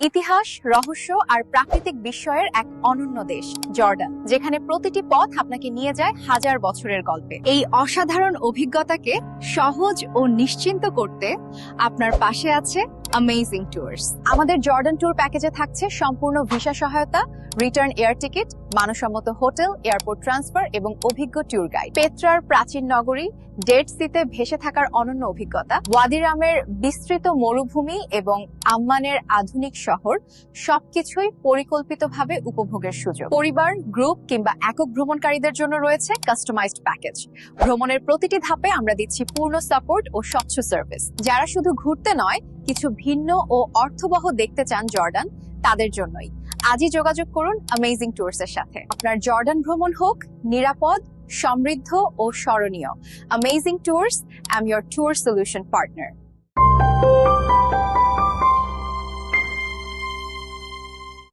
ইতিহাস, রহস্য আর প্রাকৃতিক বিস্ময়ের এক অনন্য দেশ, জর্ডান, যেখানে প্রতিটি পথ আপনাকে নিয়ে যায় হাজার বছরের গল্পে। এই অসাধারণ অভিজ্ঞতাকে সহজ ও নিশ্চিন্ত করতে আপনার পাশে আছে অ্যামেজিং ট্যুরস আমাদের জর্ডান ট্যুর প্যাকেজে থাকছে সম্পূর্ণ ভিসা সহায়তা রিটার্ন এয়ার টিকিট মানসম্মত হোটেল এয়ারপোর্ট ট্রান্সফার এবং অভিজ্ঞ ট্যুর গাইড পেত্রার প্রাচীন নগরী ডেড সিতে ভেসে থাকার অনন্য অভিজ্ঞতা, ওয়াদিরামের বিস্তৃত মরুভূমি এবং আম্মানের আধুনিক শহর, সবকিছুই পরিকল্পিতভাবে উপভোগের সুযোগ। পরিবার গ্রুপ কিংবা একক ভ্রমণকারীদের জন্য রয়েছে কাস্টমাইজড প্যাকেজ ভ্রমণের প্রতিটি ধাপে আমরা দিচ্ছি পূর্ণ সাপোর্ট ও স্বচ্ছ সার্ভিস যারা শুধু ঘুরতে নয় কিছু ভিন্ন ও অর্থবহ দেখতে চান জর্ডান, তাদের জন্যই। আজই যোগাযোগ করুন অ্যামেজিং ট্যুরস এর সাথে। আপনার জর্ডান ভ্রমণ হোক, নিরাপদ, সমৃদ্ধ ও স্মরণীয়। Amazing tours am your tour solution partner